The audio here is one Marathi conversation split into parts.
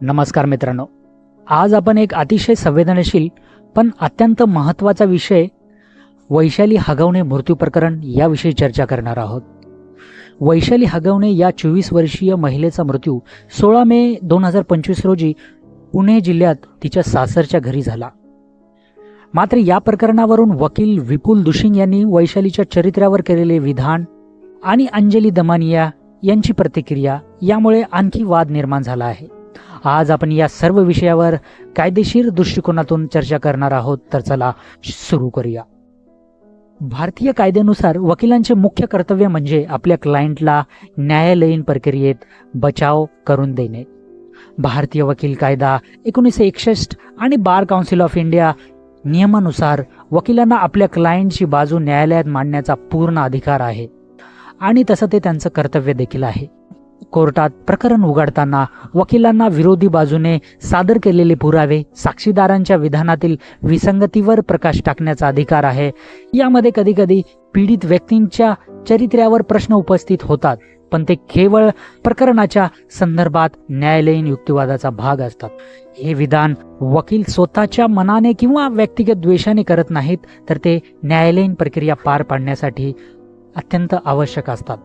नमस्कार मित्रांनो. आज आपण एक अतिशय संवेदनशील पण अत्यंत महत्त्वाचा विषय वैशाली हगवणे मृत्यू प्रकरण याविषयी चर्चा करणार आहोत. वैशाली हगवणे या चोवीस वर्षीय महिलेचा मृत्यू सोळा मे दोन हजार पंचवीस रोजी पुणे जिल्ह्यात तिच्या सासरच्या घरी झाला. मात्र या प्रकरणावरून वकील विपुल दुशिंग यांनी वैशालीच्या चरित्र्यावर केलेले विधान आणि अंजली दमानिया यांची प्रतिक्रिया यामुळे आणखी वाद निर्माण झाला आहे. आज आपण या सर्व विषयावर कायदेशीर दृष्टिकोनातून चर्चा करणार आहोत. तर चला सुरू करूया. भारतीय कायद्यानुसार वकिलांचे मुख्य कर्तव्य म्हणजे आपल्या क्लायंटला न्यायालयीन प्रक्रियेत बचाव करून देणे. भारतीय वकील कायदा एकोणीसशे एकसष्ट आणि बार काउन्सिल ऑफ इंडिया नियमानुसार वकिलांना आपल्या क्लायंटची बाजू न्यायालयात मांडण्याचा पूर्ण अधिकार आहे. आणि तसं ते त्यांचं कर्तव्य देखील आहे. कोर्टात प्रकरण उघडताना वकिलांना विरोधी बाजूने सादर केलेले पुरावे साक्षीदारांच्या विधानातील विसंगतीवर प्रकाश टाकण्याचा अधिकार आहे. यामध्ये कधीकधी पीडित व्यक्तींच्या चरित्र्यावर प्रश्न उपस्थित होतात पण ते केवळ प्रकरणाच्या संदर्भात न्यायालयीन युक्तिवादाचा भाग असतात. हे विधान वकील स्वतःच्या मनाने किंवा व्यक्तिगत द्वेषाने करत नाहीत तर ते न्यायालयीन प्रक्रिया पार पाडण्यासाठी अत्यंत आवश्यक असतात.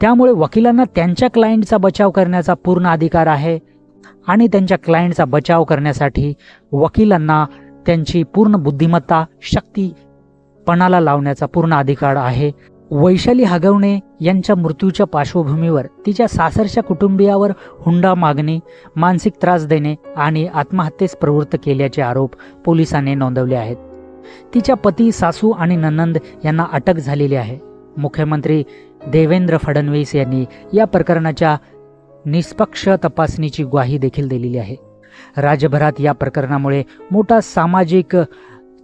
त्यामुळे वकिलांना त्यांच्या क्लायंटचा बचाव करण्याचा पूर्ण अधिकार आहे आणि त्यांच्या क्लायंटचा बचाव करण्यासाठी वकिलांना त्यांची पूर्ण बुद्धिमत्ता शक्ती पणाला लावण्याचा पूर्ण अधिकार आहे. वैशाली हगवणे यांच्या मृत्यूच्या पार्श्वभूमीवर तिच्या सासरच्या कुटुंबियावर हुंडा मागणे मानसिक त्रास देणे आणि आत्महत्येस प्रवृत्त केल्याचे आरोप पोलिसांनी नोंदवले आहेत. तिच्या पती सासू आणि ननंद यांना अटक झालेली आहे. मुख्यमंत्री देवेंद्र फडणवीस यांनी या प्रकरणाच्या निष्पक्ष तपासणीची ग्वाही देखील दिलेली आहे. राज्यभरात या प्रकरणामुळे मोठा सामाजिक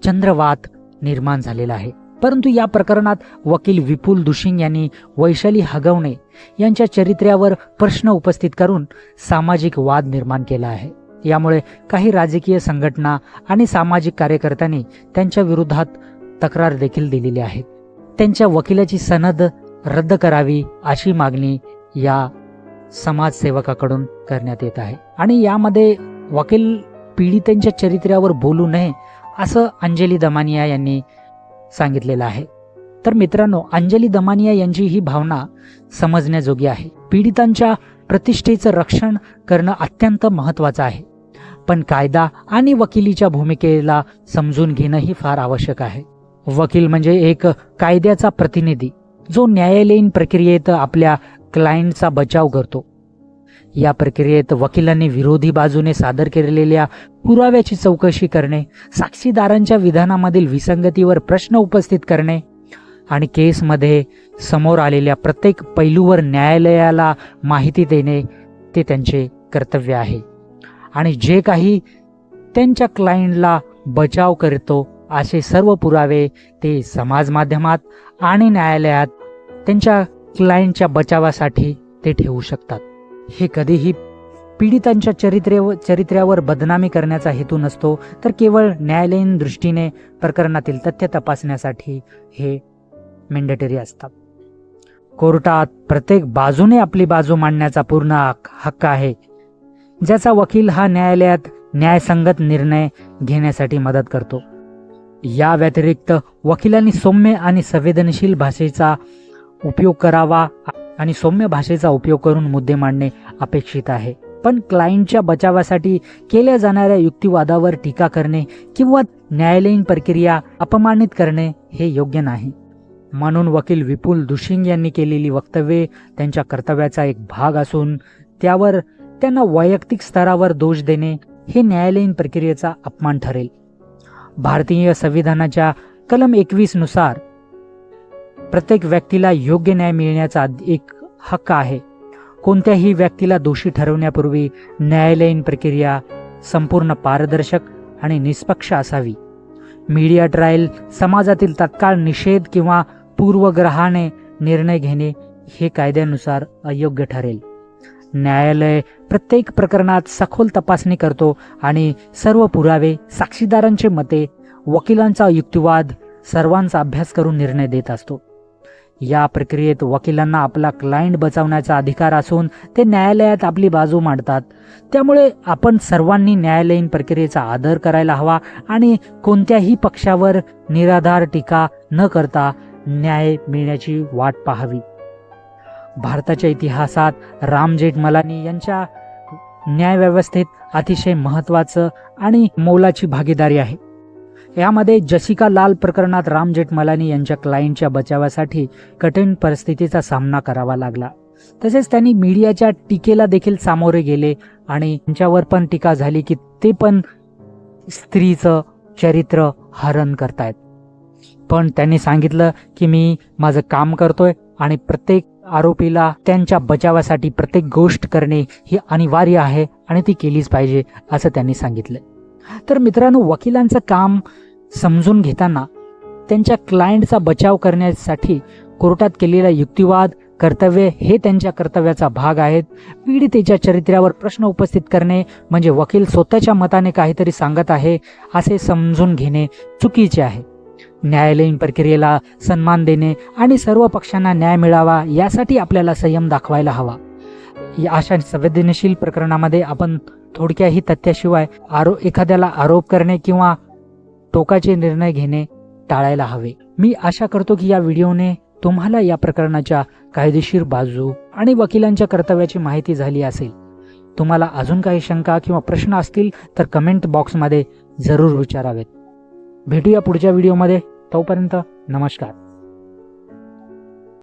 चंद्रवात निर्माण झालेला आहे. परंतु या प्रकरणात वकील विपुल दुशिंग यांनी वैशाली हगवणे यांच्या चरित्र्यावर प्रश्न उपस्थित करून सामाजिक वाद निर्माण केला आहे. यामुळे काही राजकीय संघटना आणि सामाजिक कार्यकर्त्यांनी त्यांच्या विरोधात तक्रार देखील दिलेली आहे. त्यांच्या वकिलाची सनद रद्द करावी अशी मागणी या समाजसेवकाकडून करण्यात येत आहे. आणि यामध्ये वकील पीडितांच्या चरित्र्यावर बोलू नये असं अंजली दमानिया यांनी सांगितलेलं आहे. तर मित्रांनो अंजली दमानिया यांची ही भावना समजण्याजोगी आहे. पीडितांच्या प्रतिष्ठेचं रक्षण करणं अत्यंत महत्त्वाचं आहे. पण कायदा आणि वकिलीच्या भूमिकेला समजून घेणंही फार आवश्यक आहे. वकील म्हणजे एक कायद्याचा प्रतिनिधी जो न्यायालयीन प्रक्रियेत आपल्या क्लायंटचा बचाव करतो. या प्रक्रियेत वकिलांनी विरोधी बाजूने सादर केलेल्या पुराव्याची चौकशी करणे साक्षीदारांच्या विधानामधील विसंगतीवर प्रश्न उपस्थित करणे आणि केसमध्ये समोर आलेल्या प्रत्येक पैलूवर न्यायालयाला माहिती देणे ते त्यांचे कर्तव्य आहे. आणि जे काही त्यांच्या क्लायंटला बचाव करतो असे सर्व पुरावे ते समाज माध्यमात आणि न्यायालयात त्यांच्या क्लायंटच्या बचावासाठी ते ठेवू शकतात. हे कधीही पीडितांच्या चरित्रे चरित्र्यावर बदनामी करण्याचा हेतू नसतो तर केवळ न्यायालयीन दृष्टीने प्रकरणातील तथ्य तपासण्यासाठी हे मेंडेटरी असतात. कोर्टात प्रत्येक बाजूने आपली बाजू मांडण्याचा पूर्ण हक्क आहे. ज्याचा वकील हा न्यायालयात न्यायसंगत निर्णय घेण्यासाठी मदत करतो. या व्यतिरिक्त वकिलांनी सौम्य आणि संवेदनशील भाषेचा उपयोग करावा आणि सौम्य भाषेचा उपयोग करून मुद्दे मांडणे अपेक्षित आहे. पण क्लायंटच्या बचावासाठी केल्या जाणाऱ्या युक्तिवादावर टीका करणे किंवा न्यायालयीन प्रक्रिया अपमानित करणे हे योग्य नाही. म्हणून वकील विपुल दुशिंग यांनी केलेली वक्तव्ये त्यांच्या कर्तव्याचा एक भाग असून त्यावर त्यांना वैयक्तिक स्तरावर दोष देणे हे न्यायालयीन प्रक्रियेचा अपमान ठरेल. भारतीय संविधानाच्या कलम एकवीसनुसार प्रत्येक व्यक्तीला योग्य न्याय मिळण्याचा एक हक्क आहे. कोणत्याही व्यक्तीला दोषी ठरवण्यापूर्वी न्यायालयीन प्रक्रिया संपूर्ण पारदर्शक आणि निष्पक्ष असावी. मीडिया ट्रायल समाजातील तत्काळ निषेध किंवा पूर्वग्रहाने निर्णय घेणे हे कायद्यानुसार अयोग्य ठरेल. न्यायालय प्रत्येक प्रकरणात सखोल तपासणी करतो आणि सर्व पुरावे साक्षीदारांचे मते वकिलांचा युक्तिवाद सर्वांचा अभ्यास करून निर्णय देत असतो. या प्रक्रियेत वकिलांना आपला क्लायंट बचावण्याचा अधिकार असून ते न्यायालयात आपली बाजू मांडतात. त्यामुळे आपण सर्वांनी न्यायालयीन प्रक्रियेचा आदर करायला हवा आणि कोणत्याही पक्षावर निराधार टीका न करता न्याय मिळण्याची वाट पाहावी. भारताच्या इतिहासात राम जेठमलानी यांच्या न्यायव्यवस्थेत अतिशय महत्त्वाचं आणि मोलाची भागीदारी आहे. यामध्ये जसिका लाल प्रकरणात राम जेठमलानी यांच्या क्लायंटच्या बचावासाठी कठीण परिस्थितीचा सामना करावा लागला. तसेच त्यांनी मीडियाच्या टीकेला देखील सामोरे गेले आणि त्यांच्यावर पण टीका झाली की ते पण स्त्रीचं चरित्र हरण करतायत. पण त्यांनी सांगितलं की मी माझं काम करतोय आणि प्रत्येक आरोपीला त्यांच्या बचावासाठी प्रत्येक गोष्ट करणे ही अनिवार्य आहे आणि ती केलीच पाहिजे असं त्यांनी सांगितलं. तर मित्रांनो वकिलांचं काम समजून घेताना त्यांच्या क्लायंटचा बचाव करण्यासाठी कोर्टात केलेला युक्तिवाद कर्तव्य हे त्यांच्या कर्तव्याचा भाग आहेत. पीडितेच्या चरित्र्यावर प्रश्न उपस्थित करणे म्हणजे वकील स्वतःच्या मताने काहीतरी सांगत आहे असे समजून घेणे चुकीचे आहे. न्यायालयीन प्रक्रियेला सन्मान देणे आणि सर्व पक्षांना न्याय मिळावा यासाठी आपल्याला संयम दाखवायला हवा. या अशा संवेदनशील प्रकरणामध्ये आपण थोडक्याही तथ्याशिवाय आरो एखाद्याला आरोप करणे किंवा टोकाचे निर्णय घेणे टाळायला हवे. मी आशा करतो की या व्हिडिओने तुम्हाला या प्रकरणाच्या कायदेशीर बाजू आणि वकिलांच्या कर्तव्याची माहिती झाली असेल. तुम्हाला अजून काही शंका किंवा प्रश्न असतील तर कमेंट बॉक्समध्ये जरूर विचारावेत. भेटूया पुढच्या व्हिडिओमध्ये. तोपर्यंत नमस्कार.